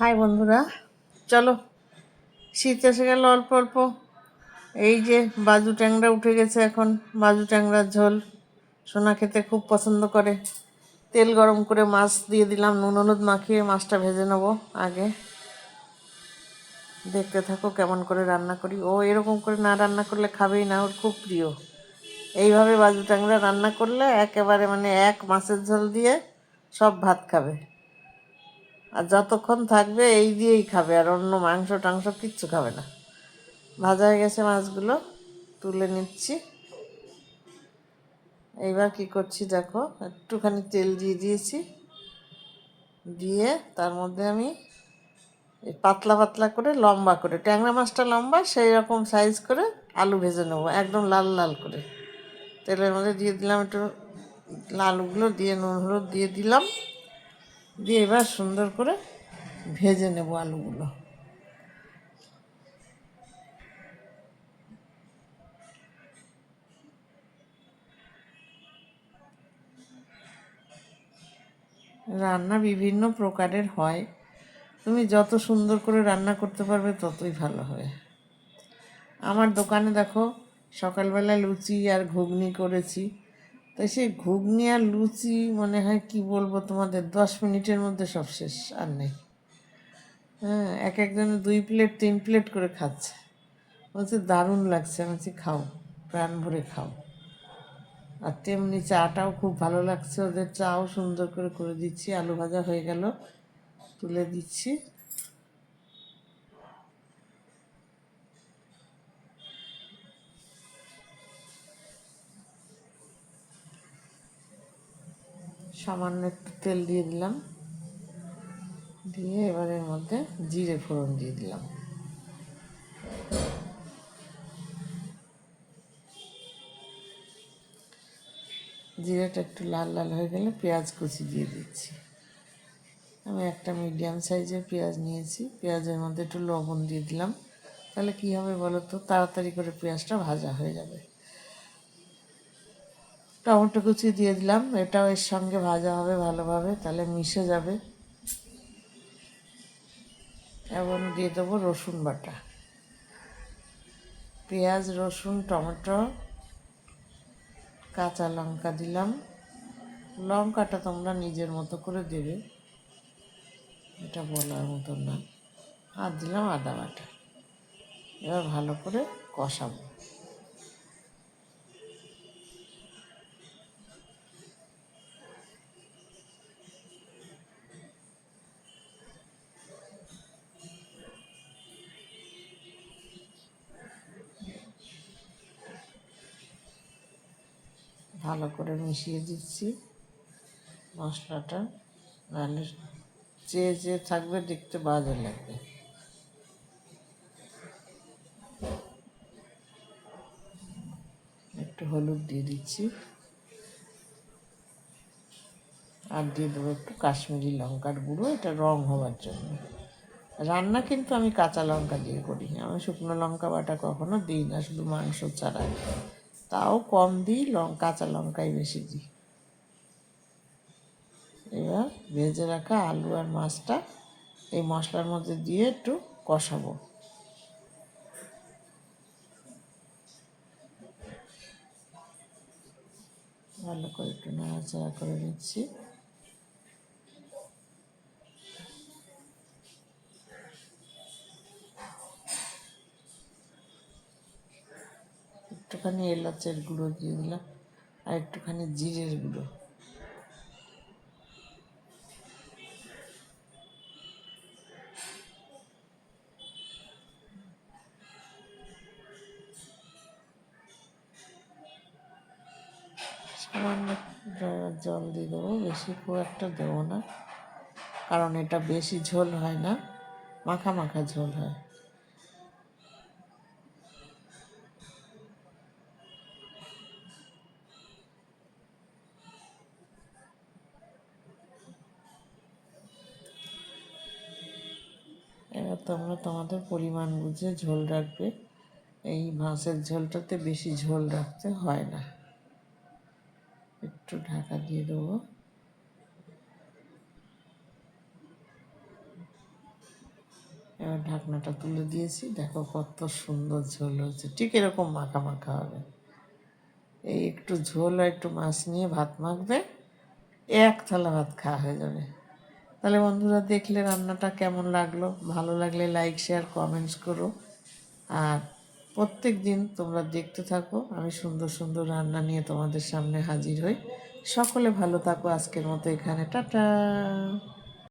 High বন্ধুরা, চলো। শীত এসে গেল অল্প অল্প। এই যে বাজু ট্যাংরা উঠে গেছে এখন, বাজু ট্যাংরার ঝোল। সোনা খেতে খুব পছন্দ করে। তেল গরম করে মাছ দিয়ে দিলাম, নুন হলুদ মাখিয়ে মাছটা ভেজে নেব আগে। দেখতে থাকো কেমন করে রান্না করি। ও এরকম করে না রান্না করলে খাবেই না, ওর খুব প্রিয়। এইভাবে বাজু ট্যাংরা রান্না করলে একেবারে মানে এক মাছের ঝোল দিয়ে সব ভাত খাবে। আর যতক্ষণ থাকবে এই দিয়েই খাবে, আর অন্য মাংস টাংস কিচ্ছু খাবে না। ভাজা হয়ে গেছে মাছগুলো, তুলে নিচ্ছি। এইবার কি করছি দেখো, একটুখানি তেল দিয়ে দিয়েছি। দিয়ে তার মধ্যে আমি পাতলা পাতলা করে লম্বা করে, ট্যাংরা মাছটা লম্বা, সেই রকম সাইজ করে আলু ভেজে নেব, একদম লাল লাল করে। তেলের মধ্যে দিয়ে দিলাম একটু আলুগুলো দিয়ে, নুন, হলুদ দিয়ে দিলাম। দিয়ে এবার সুন্দর করে ভেজে নেব আলুগুলো। রান্না বিভিন্ন প্রকারের হয়। তুমি যত সুন্দর করে রান্না করতে পারবে ততই ভালো হবে আমার দোকানে দেখো, সকালবেলা লুচি আর ঘুগনি করেছি। তাই সেই ঘুগনি আর লুচি মনে হয়, কি বলব তোমাদের, দশ মিনিটের মধ্যে সব শেষ, আর নেই। হ্যাঁ এক একজনে দুই প্লেট, তিন প্লেট করে খাচ্ছে। বলছে, দারুণ লাগছে। আমি বলছি, খাও, প্রাণ ভরে খাও। আর তেমনি চাটাও খুব ভালো লাগছে। ওদের চাও সুন্দর করে করে দিচ্ছি, আলু ভাজা হয়ে গেল, তুলে দিচ্ছি। সামান্য একটু তেল দিয়ে দিলাম। দিয়ে এবার এর মধ্যে জিরে ফোড়ন দিয়ে দিলাম। জিরাটা একটু লাল লাল হয়ে গেলে পেঁয়াজ কুচি দিয়ে দিচ্ছি। আমি একটা মিডিয়াম সাইজের পেঁয়াজ নিয়েছি। পেঁয়াজের মধ্যে একটু লবণ দিয়ে দিলাম। তাহলে কী হবে বলো তো? তাড়াতাড়ি করে পেঁয়াজটা ভাজা হয়ে যাবে। টমেটো কুচি দিয়ে দিলাম। এটাও এর সঙ্গে ভাজা হবে ভালোভাবে, তাহলে মিশে যাবে। এবং দিয়ে দেবো রসুন বাটা। পেঁয়াজ, রসুন, টমেটো, কাঁচা লঙ্কা দিলাম। লঙ্কাটা তোমরা নিজের মতো করে দেবে। এটা বলার মতো না। আর দিলাম আদা বাটা। এবার ভালো করে কষাবো। ভালো করে মিশিয়ে দিচ্ছি মশলাটা, নাহলে চেয়ে চেয়ে থাকবে দেখতে বাজে লাগবে। একটু হলুদ দিয়ে দিচ্ছি। আর দিয়ে দেবো একটু কাশ্মীরি লঙ্কার গুঁড়ো, এটা রং হওয়ার জন্য। রান্না কিন্তু আমি কাঁচা লঙ্কা দিয়ে করি আমি শুকনো লঙ্কা বাটা কখনো দিই না শুধু মাংস ছাড়াই তাও কম দিই লং কাঁচা লঙ্কাই বেশি দিই। এবার ভেজে রাখা আলু আর মাছটা এই মশলার মধ্যে দিয়ে একটু কষাবো। ভালো করে একটু নাড়াচাড়া করে নিচ্ছি। একটুখানি এলাচের গুঁড়ো দিয়ে দিলাম আর একটুখানি জিরের গুঁড়ো। সামান্য জল দিয়ে দেবো, বেশি খুব একটা দেবো না, কারণ এটা বেশি ঝোল হয় না, মাখা মাখা ঝোল হয়। তোমরা তোমাদের পরিমাণ বুঝে ঝোল রাখবে। এই মাছের ঝোলটাতে বেশি ঝোল রাখতে হয় না। একটু ঢাকা দিয়ে দেবো। এবার ঢাকনাটা তুলে দিয়েছি। দেখো কত সুন্দর ঝোল হয়েছে। ঠিক এরকম মাখা মাখা হবে। এই একটু ঝোল আর একটু মাছ নিয়ে ভাত মাখবে, এক থালা ভাত খাওয়া হয়ে যাবে। তাহলে বন্ধুরা দেখলে রান্নাটা কেমন লাগল? ভালো লাগলে লাইক শেয়ার কমেন্টস করো। আর প্রত্যেক দিন তোমরা দেখতে থাকো, আমি সুন্দর সুন্দর রান্না নিয়ে তোমাদের সামনে হাজির হই। সকলে ভালো থাকো, আজকের মতো এখানে, টাটা!